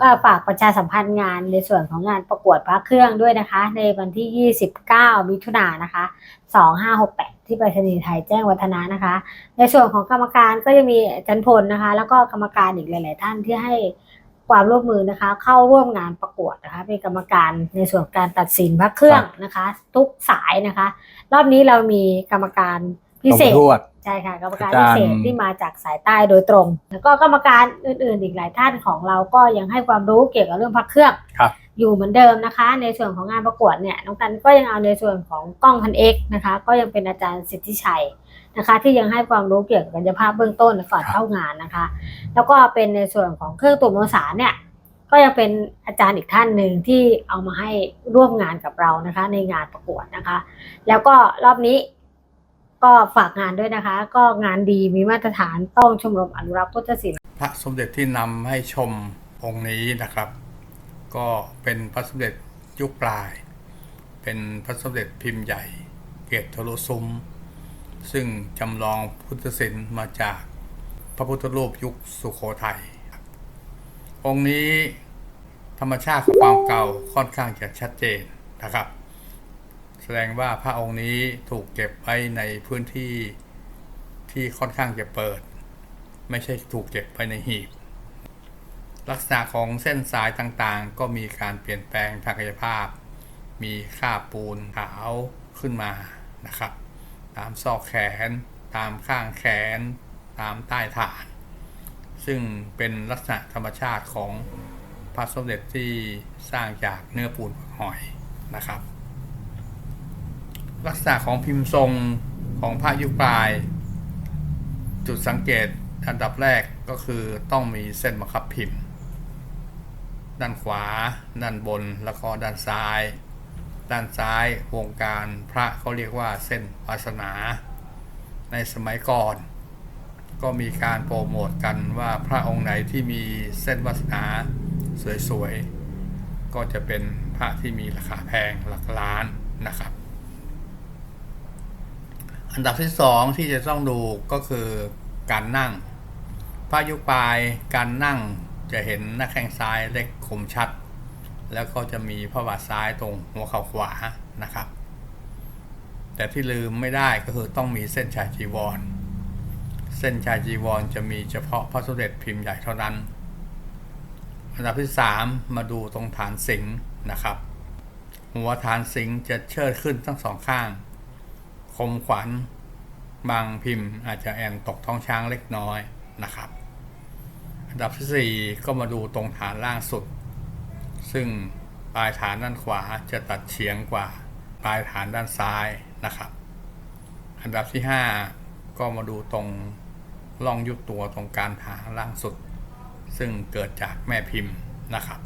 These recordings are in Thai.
ก็ฝากประชาสัมพันธ์งานในส่วนของงานประกวดพระเครื่องด้วยนะคะ ในวันที่ 29 มิถุนายนนะคะ 2568 ที่ไปรษณีย์ไทยแจ้งวัฒนะนะคะ ในส่วนของกรรมการก็ยังมีจันพลนะคะ แล้วก็กรรมการอีกหลาย ๆ ท่านที่ให้ความร่วมมือนะคะ เข้าร่วมงานประกวดนะคะ เป็นกรรมการในส่วนการตัดสินพระเครื่องนะคะ ทุกสายนะคะ รอบนี้เรามีกรรมการ พิเศษสมทวด ใช่ค่ะกรรมการอาพิจารย์เศษที่มาจากสายใต้โดยตรง แล้วก็กรรมการอื่นๆ อีกหลายท่านของเราก็ยังให้ความรู้เกี่ยวกับเรื่องพระเครื่องครับอยู่เหมือนเดิมนะคะ ในส่วนของงานประกวดเนี่ยน้องกันก็ยังเอาในส่วนของกล้องพันเอกนะคะ ก็ยังเป็นอาจารย์สิทธิชัยนะคะ ที่ยังให้ความรู้เกี่ยวกับกายภาพเบื้องต้นก่อนเข้างานนะคะ แล้วก็เป็นในส่วนของเครื่องตรวจมวลสารเนี่ยก็ยังเป็นอาจารย์อีกท่านหนึ่งที่เอามาให้ร่วมงานกับเรานะคะ ในงานประกวดนะคะ แล้วก็รอบนี้ ก็ฝากงานด้วยนะคะ ก็งานดีมีมาตรฐานต้องชมรมอนุรักษ์พุทธศิลป์พระสมเด็จที่นำให้ชมองค์นี้นะครับ ก็เป็นพระสมเด็จยุคปลาย เป็นพระสมเด็จพิมพ์ใหญ่ เกศทะลุซุ้มซึ่งจำลองพุทธศิลป์มาจากพระพุทธรูปยุคสุโขทัยครับองค์นี้ธรรมชาติของความเก่าค่อนข้างจะชัดเจนนะครับ ดงว่าพระองค์นี้ถูกเก็บไว้ในพื้นที่ที่ค่อนข้างจะเปิด ไม่ใช่ถูกเก็บไว้ในหีบ ลักษณะของเส้นสายต่างๆ ก็มีการเปลี่ยนแปลงทางกายภาพ มีค่าปูนขาวขึ้นมานะครับ ตามซอกแขน ตามข้างแขน ตามใต้ฐาน ซึ่งเป็นลักษณะธรรมชาติของพระสมเด็จที่สร้างจากเนื้อปูนหอยนะครับ ลักษณะของพิมพ์ทรงของพระยุคปลาย จุดสังเกตอันดับแรกก็คือต้องมีเส้นบังคับพิมพ์ ด้านขวา ด้านบนแล้วก็ด้านซ้าย ด้านซ้ายวงการพระเขาเรียกว่าเส้นวาสนา ในสมัยก่อน ก็มีการโปรโมทกันว่าพระองค์ไหนที่มีเส้นวาสนาสวยๆ ก็จะเป็นพระที่มีราคาแพงหลักล้านนะครับ อันดับที่สองที่จะต้องดูก็คือการนั่งพระยุปลายการนั่งจะเห็นหน้าแข้งซ้ายเล็กคมชัด แล้วก็จะมีพระบาทซ้ายตรงหัวเข่าขวานะครับ แต่ที่ลืมไม่ได้ก็คือต้องมีเส้นชายจีวร เส้นชายจีวรจะมีเฉพาะพระสมเด็จพิมพ์ใหญ่เท่านั้น อันดับที่3มาดูตรงฐานสิงห์นะครับ หัวฐานสิงห์จะเชิดขึ้นทั้งสองข้าง มขวัญบางพิมพ์อาจจะแอนตกท้องช้างเล็กน้อยนะครับ อันดับที่4ก็มาดูตรงฐานล่างสุด ซึ่งปลายฐานด้านขวาจะตัดเฉียงกว่าปลายฐานด้านซ้ายนะครับ อันดับที่ 5 ก็มาดูตรงล่องยุบตัวตรงการฐานล่างสุด ซึ่งเกิดจากแม่พิมพ์นะครับ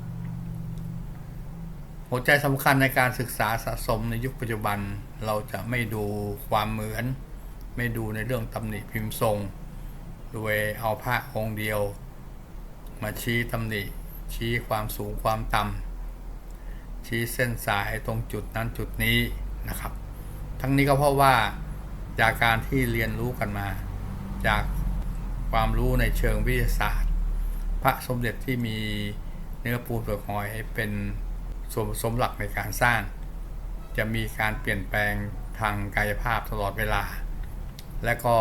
หัวใจสำคัญในการศึกษาสะสมในยุคปัจจุบัน เราจะไม่ดูความเหมือน ไม่ดูในเรื่องตำหนิพิมพ์ทรง โดยเอาพระองค์เดียว มาชี้ตำหนิ ชี้ความสูงความต่ำชี้เส้นสายตรงจุดนั้นจุดนี้นะครับ ทั้งนี้ก็เพราะว่าจากการที่เรียนรู้กันมา จากความรู้ในเชิงวิทยาศาสตร์ พระสมเด็จที่มีเนื้อปูนเปลือกหอยเป็น ส่วนผสมหลักในการสร้าง จะมีการเปลี่ยนแปลงทางกายภาพตลอดเวลา และก็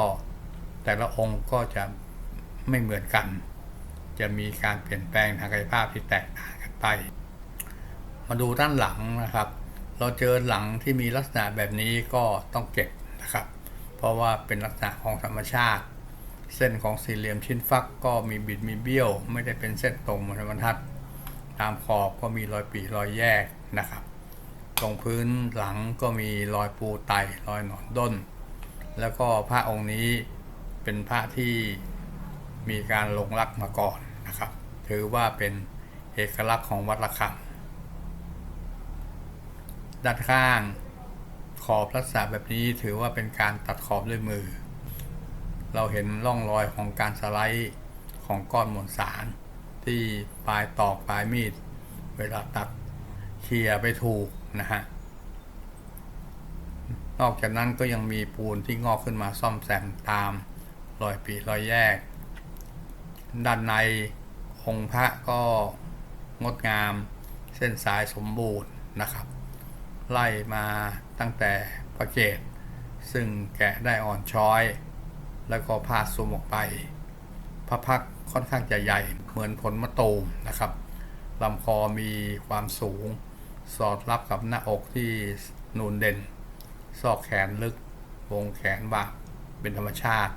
แต่ละองค์ก็จะไม่เหมือนกัน จะมีการเปลี่ยนแปลงทางกายภาพที่แตกต่างกันไป มาดูด้านหลังนะครับ เราเจอหลังที่มีลักษณะแบบนี้ก็ต้องเก็บนะครับ เพราะว่าเป็นลักษณะของธรรมชาติ เส้นของสี่เหลี่ยมชิ้นฟักก็มีบิดมีเบี้ยว ไม่ได้เป็นเส้นตรงเหมือนบรรทัด ตามขอบก็มีรอยปีรอยแยกนะครับ ตรงพื้นหลังก็มีรอยปูไตรอยหนอนด้น แล้วก็พระองค์นี้เป็นพระที่มีการลงรักมาก่อนนะครับ ถือว่าเป็นเอกลักษณ์ของวัดระฆังด้านข้างขอบลักษณะแบบนี้ถือว่าเป็นการตัดขอบด้วยมือ เราเห็นร่องรอยของการสไลด์ของก้อนมวลสาร ที่ปลายตอกปลายมีด เวลาตัดเคลียไปถูกนะฮะ นอกจากนั้นก็ยังมีปูนที่งอกขึ้นมาซ่อมแซมตามรอยปีรอยแยก ด้านในองค์พระก็งดงามเส้นสายสมบูรณ์นะครับ ไล่มาตั้งแต่พระเกศซึ่งแกะได้อ่อนช้อย แล้วก็พาดซุมออกไป พระพักค่อนข้างจะใหญ่ เหมือนผลมะตูมนะครับลำคอมีความสูง สอดรับกับหน้าอกที่นูนเด่น ซอกแขนลึก วงแขนบากเป็นธรรมชาติ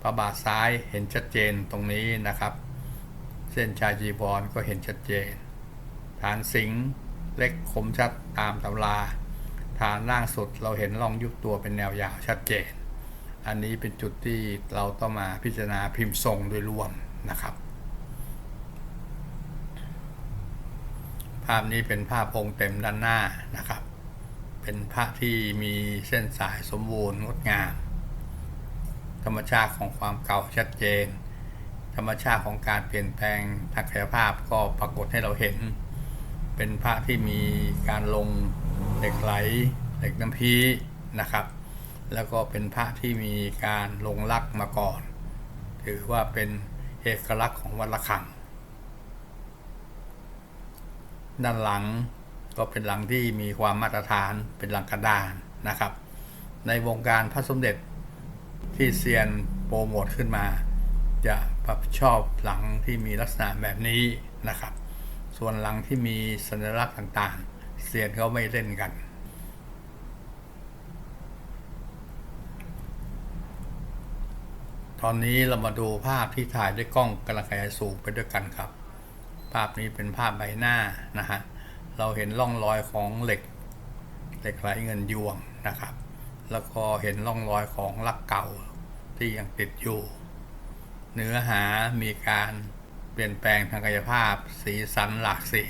พระบาทซ้ายเห็นชัดเจนตรงนี้นะครับ เส้นชายจีวรก็เห็นชัดเจน ฐานสิงห์เล็กคมชัดตามตำรา ฐานล่างสุดเราเห็นร่องยุบตัวเป็นแนวยาวชัดเจน อันนี้เป็นจุดที่เราต้องมาพิจารณาพิมพ์ทรงโดยรวมนะครับ ภาพนี้เป็นภาพองค์เต็มด้านหน้านะครับ เป็นพระที่มีเส้นสายสมบูรณ์งดงาม ธรรมชาติของความเก่าชัดเจน ธรรมชาติของการเปลี่ยนแปลงทางกายภาพก็ปรากฏให้เราเห็น เป็นพระที่มีการลงเหล็กไหลเหล็กน้ำพีนะครับ แล้วก็เป็นพระที่มีการลงลักมาก่อน ถือว่าเป็นเอกลักษณ์ของวัดระฆัง ด้านหลังก็เป็นหลังที่มีความมาตรฐานเป็นหลังกระดานนะครับ ในวงการพระสมเด็จที่เซียนโปรโมทขึ้นมา จะประชอบหลังที่มีลักษณะแบบนี้นะครับ ส่วนหลังที่มีสัญลักษณ์ต่างๆ เซียนเขาไม่เล่นกัน ตอนนี้เรามาดูภาพที่ถ่ายด้วยกล้องกำลังขยายสูงไปด้วยกันครับ ภาพนี้เป็นภาพใบหน้านะฮะเราเห็นร่องรอยของเหล็กเหล็กไหลเงินยวงนะครับ แล้วก็เห็นร่องรอยของลักเก่าที่ยังติดอยู่ เนื้อหามีการเปลี่ยนแปลงทางกายภาพ สีสันหลากสี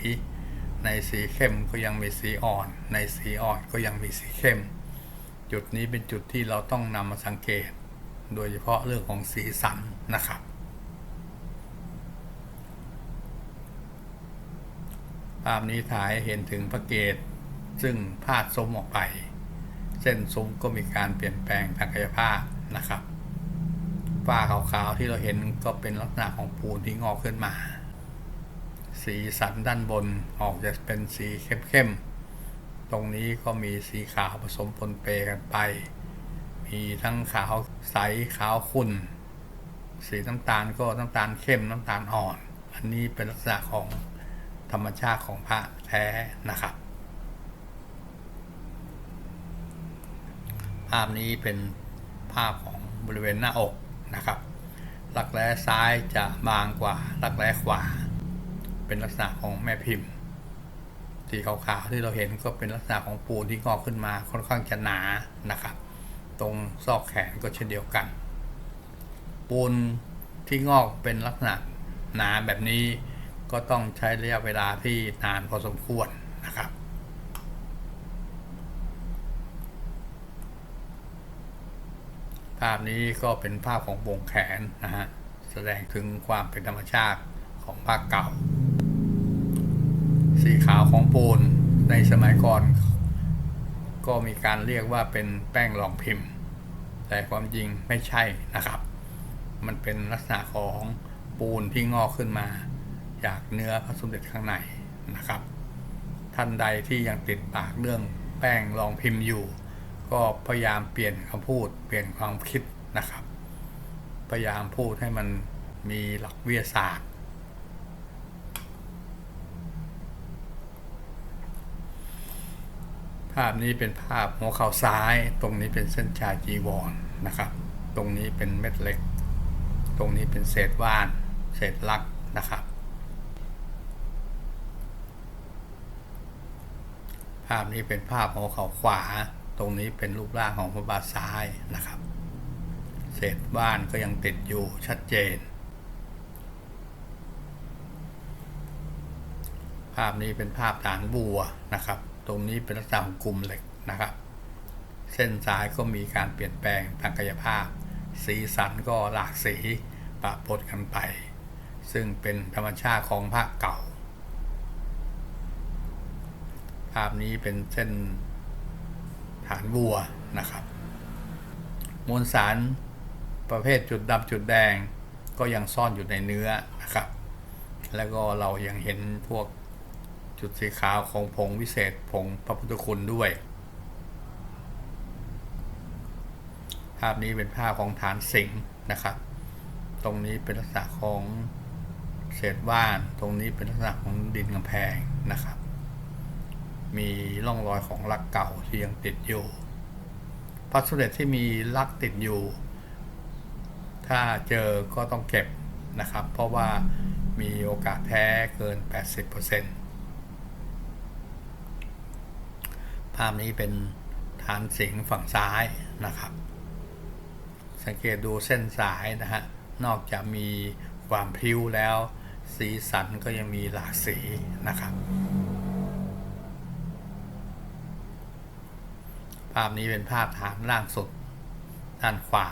ในสีเข้มก็ยังมีสีอ่อน ในสีอ่อนก็ยังมีสีเข้ม จุดนี้เป็นจุดที่เราต้องนำมาสังเกต โดยเฉพาะเรื่องของสีสันนะครับ ภาพนี้ถ่ายเห็นถึงพระเกศซึ่งพาดซุ้มออกไป เส้นซุ้มก็มีการเปลี่ยนแปลงทางกายภาพนะครับฝ้าขาวๆที่เราเห็นก็เป็นลักษณะของปูนที่งอกขึ้นมา สีสันด้านบนออกจะเป็นสีเข้มๆ ตรงนี้ก็มีสีขาวผสมปนเปกันไป มีทั้งขาวใสขาวขุ่น สีน้ำตาลก็น้ำตาลเข้มน้ำตาลอ่อน อันนี้เป็นลักษณะของ ธรรมชาติของพระแท้นะครับ ภาพนี้เป็นภาพของบริเวณหน้าอกนะครับรักแร้ซ้ายจะบางกว่ารักแร้ขวา เป็นลักษณะของแม่พิมพ์สีขาวๆที่เราเห็นก็เป็นลักษณะของปูนที่งอกขึ้นมาค่อนข้างจะหนานะครับ ตรงซอกแขนก็เช่นเดียวกัน ปูนที่งอกเป็นลักษณะหนาแบบนี้ ก็ต้องใช้ระยะเวลาที่นานพอสมควรนะครับ ภาพนี้ก็เป็นภาพของวงแขนนะฮะ แสดงถึงความเป็นธรรมชาติของภาคเก่า สีขาวของปูนในสมัยก่อน ก็มีการเรียกว่าเป็นแป้งรองพิมพ์ แต่ความจริงไม่ใช่นะครับ มันเป็นลักษณะของปูนที่งอกขึ้นมา จากเนื้อพระสมเด็จข้างในนะครับ ท่านใดที่ยังติดปากเรื่องแป้งรองพิมพ์อยู่ ก็พยายามเปลี่ยนคำพูดเปลี่ยนความคิดนะครับ พยายามพูดให้มันมีหลักวิทยาศาสตร์ ภาพนี้เป็นภาพหัวเข่าซ้าย ตรงนี้เป็นเส้นชาจีวรนะครับ ตรงนี้เป็นเม็ดเล็ก ตรงนี้เป็นเศษว่าน เศษลักนะครับ ภาพนี้เป็นภาพหัวเขาขวา ตรงนี้เป็นรูปร่างของพระบาทซ้ายนะครับ เศษว่านก็ยังติดอยู่ชัดเจน ภาพนี้เป็นภาพฐานบัวนะครับ ตรงนี้เป็นลักษณะของกลุ่มเหล็กนะครับ เส้นสายก็มีการเปลี่ยนแปลงทางกายภาพ สีสันก็หลากสีปะปนกันไป ซึ่งเป็นธรรมชาติของพระเก่า ภาพนี้เป็นเส้นฐานบัวนะครับ มวลสารประเภทจุดดำจุดแดงก็ยังซ่อนอยู่ในเนื้อนะครับ แล้วก็เรายังเห็นพวกจุดสีขาวของผงวิเศษผงพระพุทธคุณด้วย ภาพนี้เป็นภาพของฐานสิงห์นะครับ ตรงนี้เป็นลักษณะของเศษว่าน ตรงนี้เป็นลักษณะของดินกำแพงนะครับ มีร่องรอยของลักเก่าที่ยังติดอยู่พระสมเด็จที่มีลักติดอยู่ ถ้าเจอก็ต้องเก็บนะครับ เพราะว่ามีโอกาสแท้เกิน 80%ภาพนี้เป็นฐานสิงฝั่งซ้ายนะครับ สังเกตดูเส้นสายนะฮะ นอกจากมีความพิ้วแล้ว สีสันก็ยังมีหลากสีนะครับ ภาพนี้เป็นภาพฐานล่างสุด ด้านขวา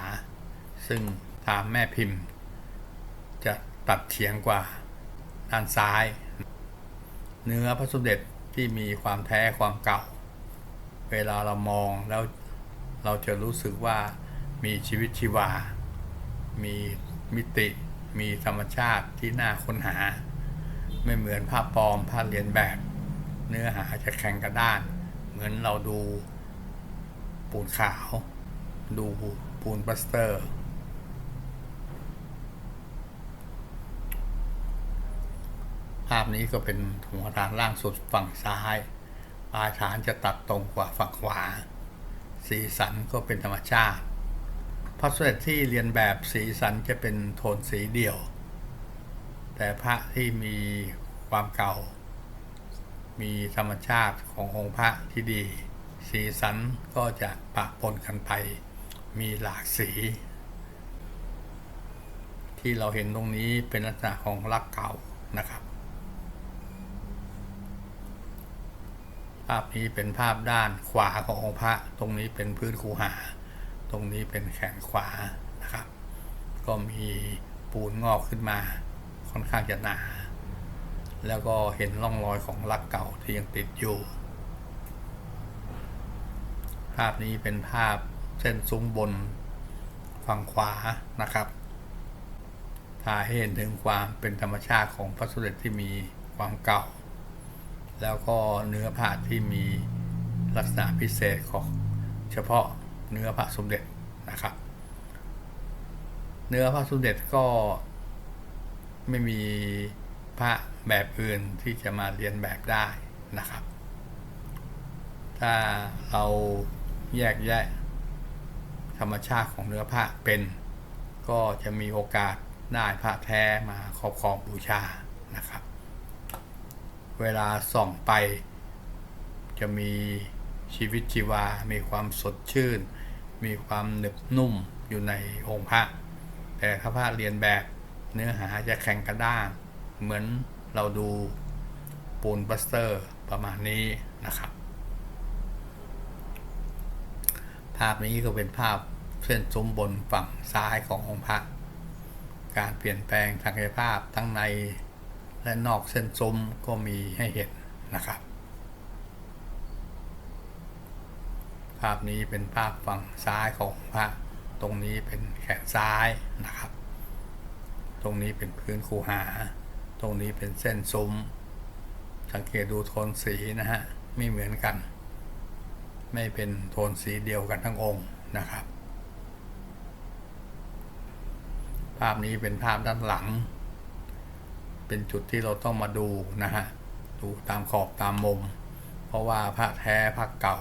ซึ่งฐานแม่พิมพ์ จะตัดเฉียงกว่าด้านซ้าย เนื้อพระสมเด็จที่มีความแท้ความเก่า เวลาเรามองแล้วเราจะรู้สึกว่ามีชีวิตชีวา มีมิติ มีธรรมชาติที่น่าค้นหา ไม่เหมือนภาพปลอมภาพเรียนแบบ เนื้อหาจะแข็งกระด้าน เหมือนเราดู ปูนขาว ดูปูนปัสเตอร์ ภาพนี้ก็เป็นหัวฐานล่างสุดฝั่งซ้ายปลายฐานจะตัดตรงกว่าฝั่งขวา สีสันก็เป็นธรรมชาติพระสมเด็จที่เรียนแบบสีสันจะเป็นโทนสีเดียว แต่พระที่มีความเก่า มีธรรมชาติขององค์พระที่ดี สีสันก็จะปะปนกันไป มีหลากสี ที่เราเห็นตรงนี้เป็นลักษณะของลักเก่านะครับ ภาพนี้เป็นภาพด้านขวาขององค์พระ ตรงนี้เป็นพื้นคูหา ตรงนี้เป็นแขนขวานะครับ ก็มีปูนงอกขึ้นมาค่อนข้างจะหนา แล้วก็เห็นร่องรอยของลักเก่าที่ยังติดอยู่ ภาพนี้เป็นภาพเส้นซุ้มบนฝั่งขวานะครับถ่าให้เห็นถึงความเป็นธรรมชาติของพระสมเด็จที่มีความเก่า แล้วก็เนื้อผ้าที่มีลักษณะพิเศษของเฉพาะเนื้อพระสมเด็จนะครับ เนื้อพระสมเด็จก็ไม่มีพระแบบอื่นที่จะมาเรียนแบบได้นะครับ ถ้าเรา แยกแยะ ธรรมชาติของเนื้อผ้าเป็น ก็จะมีโอกาสได้พระแท้มาครอบครองบูชานะครับ เวลาส่องไป จะมีชีวิตชีวา มีความสดชื่น มีความหนึบนุ่มอยู่ในองค์พระ แต่ถ้าพระเรียนแบบเนื้อหาจะแข็งกระด้าง เหมือนเราดูปูนปลัสเตอร์ประมาณนี้นะครับ ภาพนี้ก็เป็นภาพเส้นซุ้มบนฝั่งซ้ายขององค์พระ การเปลี่ยนแปลงทางกายภาพทั้งในและนอกเส้นซุ้มก็มีให้เห็นนะครับ ภาพนี้เป็นภาพฝั่งซ้ายของพระ ตรงนี้เป็นแขนซ้ายนะครับ ตรงนี้เป็นพื้นคูหา ตรงนี้เป็นเส้นซุ้ม สังเกตดูโทนสีนะฮะ ไม่เหมือนกัน ไม่เป็นโทนสีเดียวกันทั้งองค์นะครับ ภาพนี้เป็นภาพด้านหลัง เป็นจุดที่เราต้องมาดูนะฮะ ดูตามขอบตามมุม เพราะว่าพระแท้พระเก่า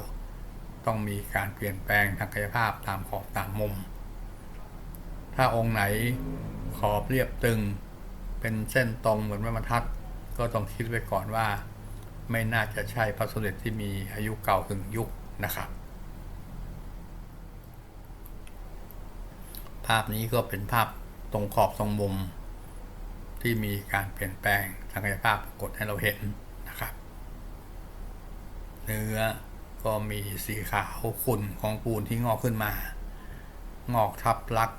ต้องมีการเปลี่ยนแปลงทางกายภาพตามขอบตามมุม ถ้าองค์ไหนขอบเรียบตึง เป็นเส้นตรงเหมือนไม้บรรทัด ก็ต้องคิดไว้ก่อนว่าไม่น่าจะใช่พระสมเด็จที่มีอายุเก่าถึงยุค นะครับ ภาพนี้ก็เป็นภาพตรงขอบตรงมุม ที่มีการเปลี่ยนแปลงทางกายภาพปรากฏให้เราเห็นนะครับ เนื้อก็มีสีขาวขุ่นของปูนที่งอกขึ้นมา งอกทับลัก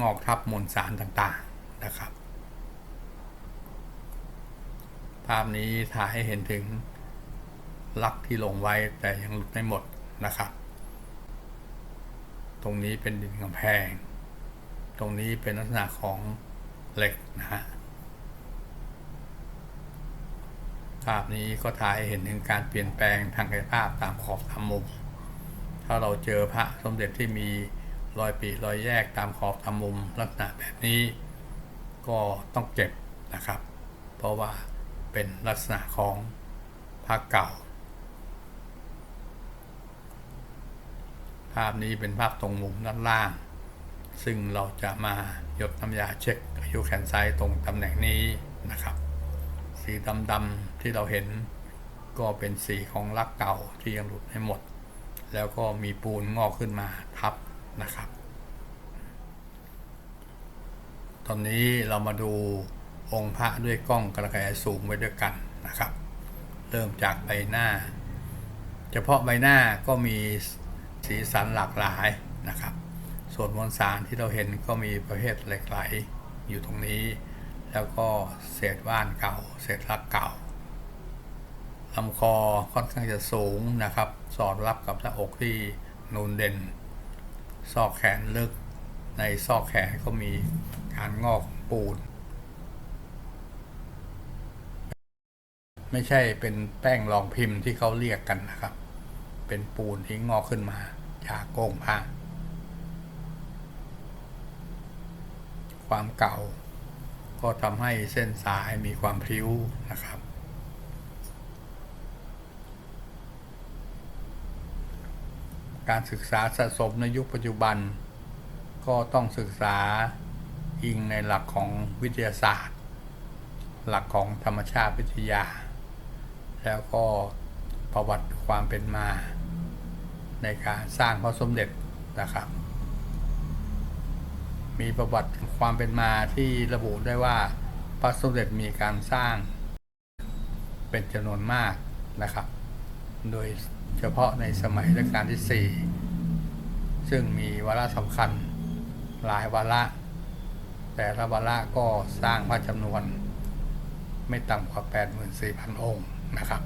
งอกทับมวลสารต่างๆนะครับ ภาพนี้ถ่ายให้เห็นถึง ลักที่ลงไว้แต่ยังหลุดไม่หมดนะครับ ตรงนี้เป็นดินกำแพง ตรงนี้เป็นลักษณะของเหล็กนะฮะภาพนี้ก็ถ่ายเห็นถึงการเปลี่ยนแปลงทางกายภาพตามขอบตามมุม ถ้าเราเจอพระสมเด็จที่มีรอยปีรอยแยกตามขอบตามมุมลักษณะแบบนี้ ก็ต้องเก็บนะครับ เพราะว่าเป็นลักษณะของพระเก่า ภาพนี้เป็นภาพตรงมุมด้านล่าง ซึ่งเราจะมาหยดน้ำยาเช็คอายุแขนซ้ายตรงตำแหน่งนี้นะครับ สีดำๆที่เราเห็นก็เป็นสีของลักเก่าที่ยังหลุดไม่หมด แล้วก็มีปูนงอกขึ้นมาทับนะครับ ตอนนี้เรามาดูองค์พระด้วยกล้องกระจายสูงไว้ด้วยกันนะครับ เริ่มจากใบหน้า เฉพาะใบหน้าก็มี สีสันหลากหลายนะครับ ส่วนมวลสารที่เราเห็นก็มีประเภทเหล็กไหลอยู่ตรงนี้ แล้วก็เศษว่านเก่า เศษลักเก่าลำคอค่อนข้างจะสูงนะครับ สอดรับกับหน้าอกที่นูนเด่น ซอกแขนลึก ในซอกแขนก็มีการงอกปูนไม่ใช่เป็นแป้งรองพิมพ์ที่เขาเรียกกันนะครับ เป็นปูนที่งอกขึ้นมาจากโกงผ้าความเก่า ก็ทำให้เส้นสายมีความพริ้วนะครับ การศึกษาสะสมในยุคปัจจุบัน ก็ต้องศึกษาอิงในหลักของวิทยาศาสตร์ หลักของธรรมชาติวิทยา แล้วก็ประวัติ ความเป็นมา ในการสร้างพระสมเด็จนะครับ มีประวัติความเป็นมาที่ระบุได้ว่าพระสมเด็จมีการสร้างเป็นจำนวนมากนะครับ โดยเฉพาะในสมัยรัชกาลที่ 4 ซึ่งมีวาระสำคัญหลายวาระ แต่ละวาระก็สร้างพระจำนวน ไม่ต่ำกว่า 84,000 องค์นะครับ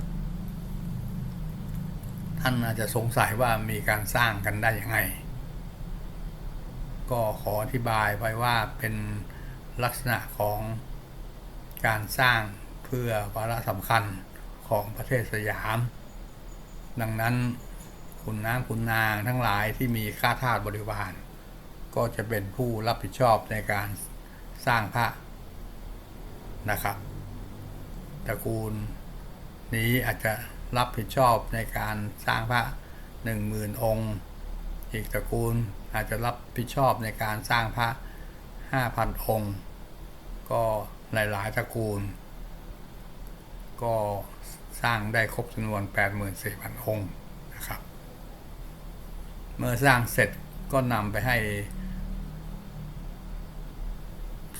ท่านอาจจะสงสัยว่ามีการสร้างกันได้ยังไง ก็ขออธิบายไว้ว่าเป็นลักษณะของการสร้างเพื่อวาระสำคัญของประเทศสยาม ดังนั้นคุณน้ำคุณนางทั้งหลายที่มีข้าทาสบริวาร ก็จะเป็นผู้รับผิดชอบในการสร้างพระนะครับตระกูลนี้อาจจะ รับผิดชอบในการสร้างพระหนึ่งหมื่นองค์ อีกตระกูลอาจจะรับผิดชอบในการสร้างพระห้าพันองค์ ก็หลายๆตระกูล ก็สร้างได้ครบจำนวน 84,000 องค์นะครับ เมื่อสร้างเสร็จก็นำไปให้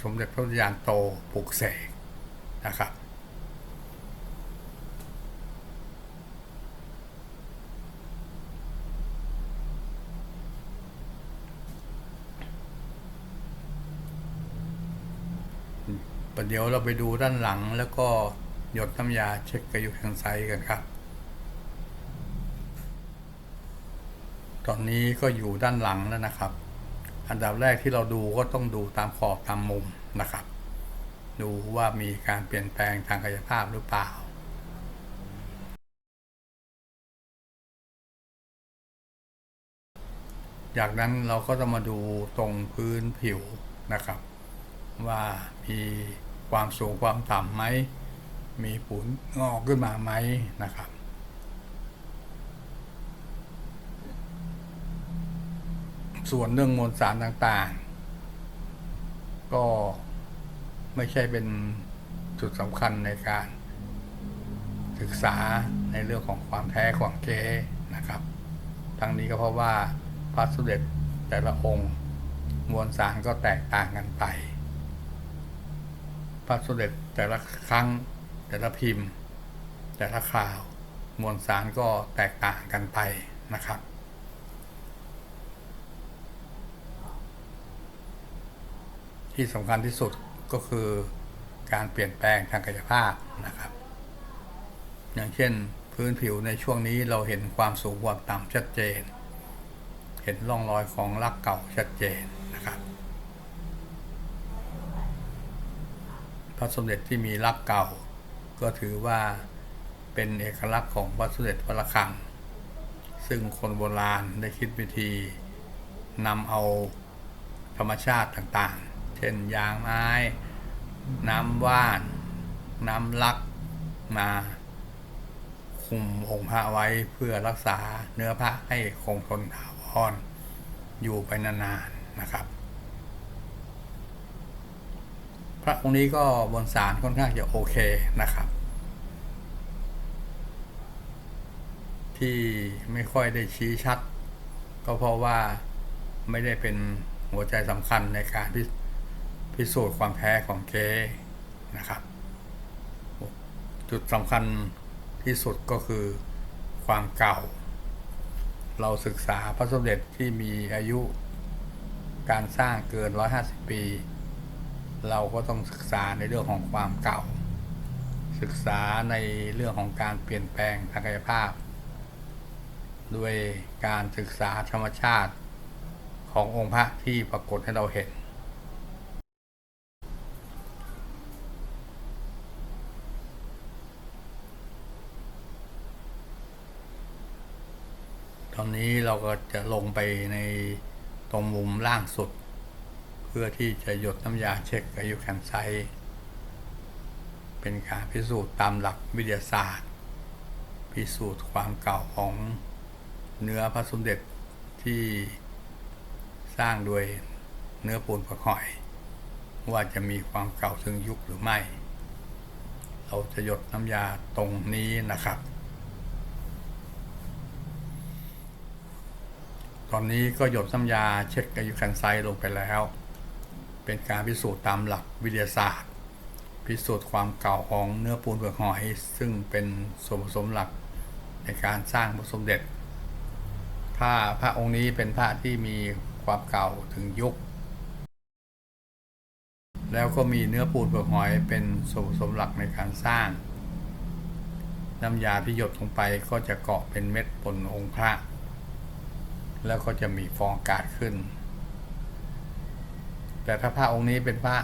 สมเด็จพระยานโตปลุกเสกนะครับ ประเดี๋ยวเราไปดูด้านหลังแล้วก็หยดน้ำยาเช็คกระยุกทางไซกันครับ ตอนนี้ก็อยู่ด้านหลังแล้วนะครับ อันดับแรกที่เราดูก็ต้องดูตามขอบตามมุมนะครับ ดูว่ามีการเปลี่ยนแปลงทางกายภาพหรือเปล่าจากนั้นเราก็จะมาดูตรงพื้นผิวนะครับ ว่ามี ความสูงความต่ำไหม มีปุ๋นงอกขึ้นมาไหมนะครับ ส่วนเรื่องมวลสารต่างๆ ก็ไม่ใช่เป็นจุดสำคัญในการ ศึกษาในเรื่องของความแท้ของเก๊นะครับ ทั้งนี้ก็เพราะว่าพระสมเด็จแต่ละองค์ มวลสารก็แตกต่างกันไป พระสมเด็จแต่ละครั้ง แต่ละพิมพ์ แต่ละข่าว มวลสารก็แตกต่างกันไปนะครับ ที่สำคัญที่สุดก็คือการเปลี่ยนแปลงทางกายภาพนะครับ อย่างเช่นพื้นผิวในช่วงนี้เราเห็นความสูงความต่ำชัดเจน เห็นร่องรอยของลักเก่าชัดเจนนะครับ พระสมเด็จที่มีลักเก่า ก็ถือว่าเป็นเอกลักษณ์ของวัดสมเด็จพระระฆัง ซึ่งคนโบราณได้คิดวิธีนำเอาธรรมชาติต่างๆ เช่นยางไม้ น้ำว่าน น้ำลักมาคุมองค์พระไว้เพื่อรักษาเนื้อพระให้คงทนถาวรอยู่ไปนานๆนะครับ พ ระองค์นี้ก็บนสารค่อนข้างจะโอเคนะครับ ที่ไม่ค่อยได้ชี้ชัด ก็เพราะว่าไม่ได้เป็นหัวใจสำคัญในการพิพิสูจน์ความแท้ของเก๊นะครับ จุดสำคัญที่สุดก็คือความเก่า เราศึกษาพระสมเด็จที่มีอายุการสร้างเกิน 150 ปี เราก็ต้องศึกษาในเรื่องของความเก่า ศึกษาในเรื่องของการเปลี่ยนแปลงทางกายภาพ ด้วยการศึกษาธรรมชาติขององค์พระที่ปรากฏให้เราเห็น ตอนนี้เราก็จะลงไปในตรงมุมล่างสุด พื่อที่จะหยดน้ำยาเช็คอายุแคนไซเป็นการพิสูจน์ตามหลักวิทยาศาสตร์ พิสูจน์ความเก่าของเนื้อพระสมเด็จที่สร้างโดยเนื้อปูนประหอย ว่าจะมีความเก่าถึงยุคหรือไม่ เราจะหยดน้ำยาตรงนี้นะครับ ตอนนี้ก็หยดน้ำยาเช็คอายุคันไซลงไปแล้ว เป็นการพิสูจน์ตามหลักวิทยาศาสตร์ พิสูจน์ความเก่าของเนื้อปูนเปลือกหอย ซึ่งเป็นส่วนผสมหลักในการสร้างพระสมเด็จถ้าพระองค์นี้เป็นพระที่มีความเก่าถึงยุค แล้วก็มีเนื้อปูนเปลือกหอยเป็นส่วนผสมหลักในการสร้าง น้ำยาที่หยดลงไปก็จะเกาะเป็นเม็ดบนองค์พระ แล้วก็จะมีฟองอากาศขึ้น แต่ถ้าพระองค์นี้เป็นพระ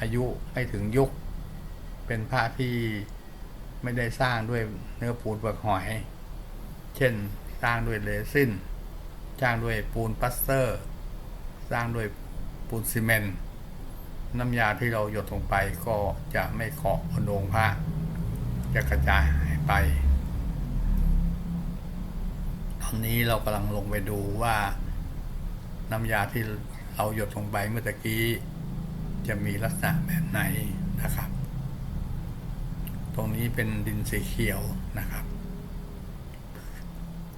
อายุไม่ถึงยุค เป็นพระที่ไม่ได้สร้างด้วยเนื้อปูนเปลือกหอย เช่นสร้างด้วยเรซินสร้างด้วยปูนปลัสเตอร์ สร้างด้วยปูนซีเมนต์น้ำยาที่เราหยดลงไปก็จะไม่เกาะบนองค์พระจะกระจายหายไป ตอนนี้เรากำลังลงไปดูว่าน้ำยาที่ เราหยดลงไปเมื่อตะกี้ จะมีลักษณะแบบไหนนะครับ ตรงนี้เป็นดินสีเขียวนะครับ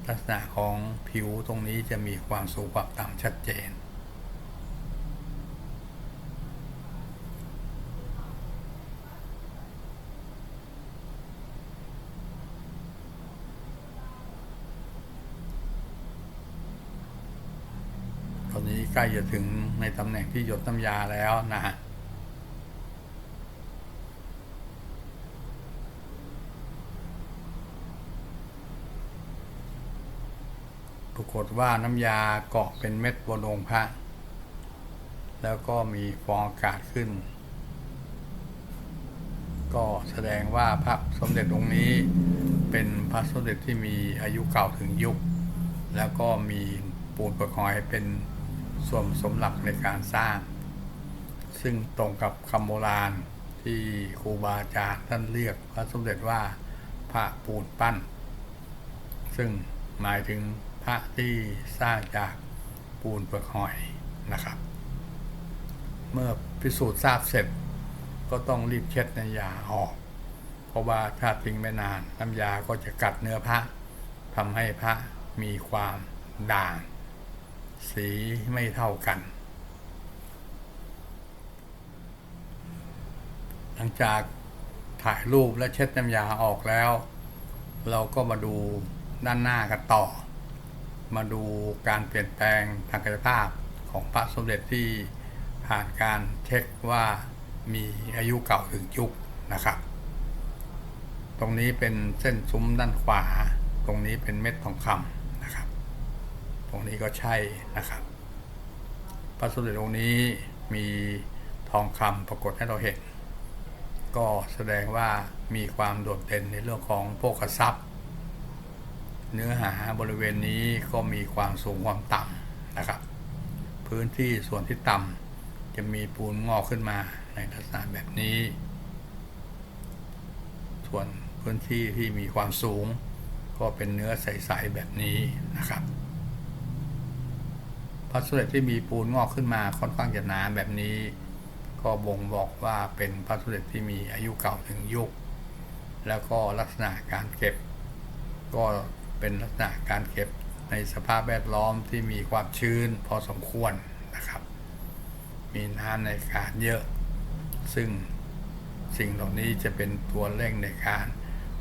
ลักษณะของผิวตรงนี้จะมีความสูงความต่ำชัดเจน ตอนนี้ ใกล้จะถึงในตำแหน่งที่หยดน้ำยาแล้วนะฮะปรากฏว่าน้ำยาเกาะเป็นเม็ดบนองพระ แล้วก็มีฟองอากาศขึ้น ก็แสดงว่าพระสมเด็จองค์นี้เป็นพระสมเด็จที่มีอายุเก่าถึงยุค แล้วก็มีปูนปลือกหอยเป็น ส่วนสมหลักในการสร้าง ซึ่งตรงกับคำโบราณที่ครูบาอาจารย์ท่านเรียกพระสมเด็จว่าพระปูนปั้น ซึ่งหมายถึงพระที่สร้างจากปูนเปลือกหอยนะครับ เมื่อพิสูจน์ทราบเสร็จก็ต้องรีบเช็ดน้ำยาออก เพราะว่าถ้าทิ้งไม่นานน้ำยาก็จะกัดเนื้อพระทำให้พระมีความด่าง สีไม่เท่ากัน หลังจากถ่ายรูปและเช็ดน้ำยาออกแล้ว เราก็มาดูด้านหน้ากันต่อ มาดูการเปลี่ยนแปลงทางกายภาพของพระสมเด็จที่ผ่านการเช็คว่ามีอายุเก่าถึงยุคนะครับ ตรงนี้เป็นเส้นซุ้มด้านขวา ตรงนี้เป็นเม็ดทองคำ นะครับตรงนี้ก็ใช่นะครับ พระสมเด็จองค์นี้มีทองคำปรากฏให้เราเห็น ก็แสดงว่ามีความโดดเด่นในเรื่องของโภคทรัพย์ เนื้อหาบริเวณนี้ก็มีความสูงความต่ำนะครับ พื้นที่ส่วนที่ต่ำจะมีปูนงอกขึ้นมาในลักษณะแบบนี้ ส่วนพื้นที่ที่มีความสูงก็เป็นเนื้อใส ๆ แบบนี้นะครับ พระสมเด็จที่มีปูนงอกขึ้นมาค่อนข้างจะหนาแบบนี้ ก็บ่งบอกว่าเป็นพระสมเด็จที่มีอายุเก่าถึงยุค แล้วก็ลักษณะการเก็บ ก็เป็นลักษณะการเก็บในสภาพแวดล้อมที่มีความชื้นพอสมควรนะครับ มีน้ำในอากาศเยอะ ซึ่งสิ่งเหล่านี้จะเป็นตัวเร่งในการ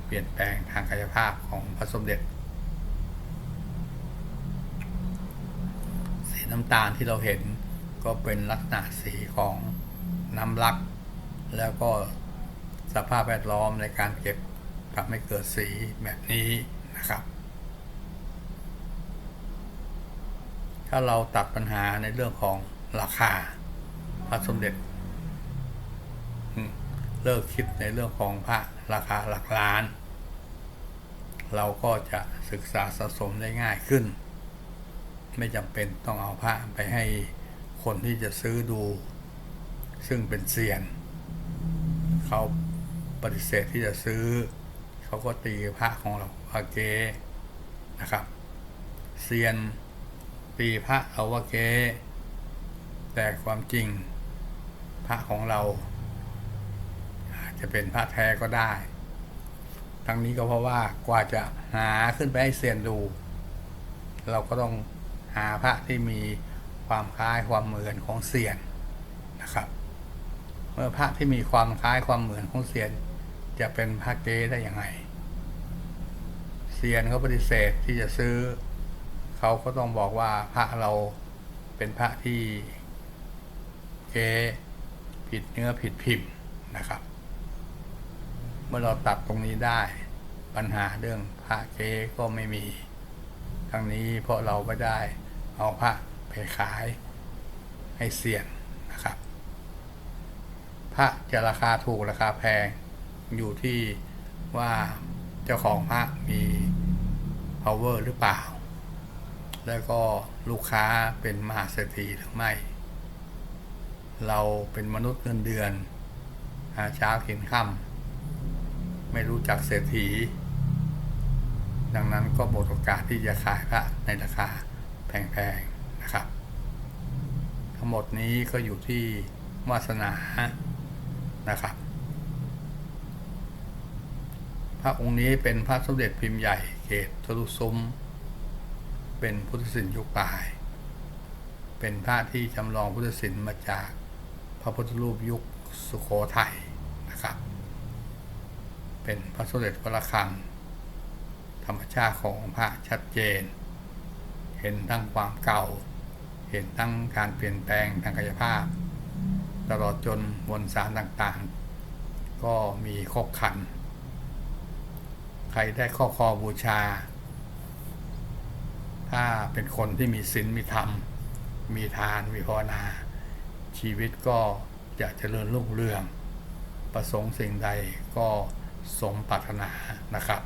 เปลี่ยนแปลงทางกายภาพของพระสมเด็จ สี น้ำตาลที่เราเห็นก็เป็นลักษณะสีของน้ำลัก แล้วก็สภาพแวดล้อมในการเก็บทำให้เกิดสีแบบนี้นะครับ ถ้าเราตัดปัญหาในเรื่องของราคาพระสมเด็จเลิกคิดในเรื่องของพระราคาหลักล้าน เราก็จะศึกษาสะสมได้ง่ายขึ้น ไม่จำเป็นต้องเอาพระไปให้คนที่จะซื้อดู ซึ่งเป็นเซียนเขาปฏิเสธที่จะซื้อ เขาก็ตีพระของเราว่าเกนะครับเซียนตีพระเอาว่าเกแต่ความจริงพระของเรา อาจจะเป็นพระแท้ก็ได้ ทั้งนี้ก็เพราะว่ากว่าจะหาขึ้นไปให้เซียนดู เราก็ต้อง หาพระที่มีความคล้ายความเหมือนของเซียนนะครับ เมื่อพระที่มีความคล้ายความเหมือนของเซียน จะเป็นพระเก๊ได้ยังไงเซียนเขาปฏิเสธที่จะซื้อ เขาก็ต้องบอกว่าพระเราเป็นพระที่เก๊ผิดเนื้อผิดพิมพ์นะครับ เมื่อเราตัดตรงนี้ได้ปัญหาเรื่องพระเก๊ก็ไม่มี ทั้งนี้เพราะเราไม่ได้ เอาพระไปขายให้เสี่ยงนะครับ พระจะราคาถูกราคาแพงอยู่ที่ว่าเจ้าของพระมี power หรือเปล่า แล้วก็ลูกค้าเป็นมหาเศรษฐีหรือไม่ เราเป็นมนุษย์เงินเดือนหาเช้ากินค่ำไม่รู้จักเศรษฐี ดังนั้นก็หมดโอกาสที่จะขายพระในราคา พงๆนะครับ ทั้งหมดนี้ก็อยู่ที่วาสนานะครับ พระองค์นี้เป็นพระสมเด็จพิมพ์ใหญ่เกตทรุซุ้ม เป็นพุทธศิลป์ยุคปลาย เป็นพระที่จำลองพุทธศิลป์มาจากพระพุทธรูปยุคสุโขทัยนะครับ เป็นพระสมเด็จพระคังธรรมชาติของพระชัดเจน ห็นทั้งความเก่า เห็นทั้งการเปลี่ยนแปลงทางกายภาพ ตลอดจนมวลสารต่างๆ ก็มีครบคัน ใครได้ข้อคอบูชา ถ้าเป็นคนที่มีศีลมีธรรม มีทานมีภาวนา ชีวิตก็จะเจริญรุ่งเรือง ประสงค์สิ่งใดก็สมปรารถนานะครับ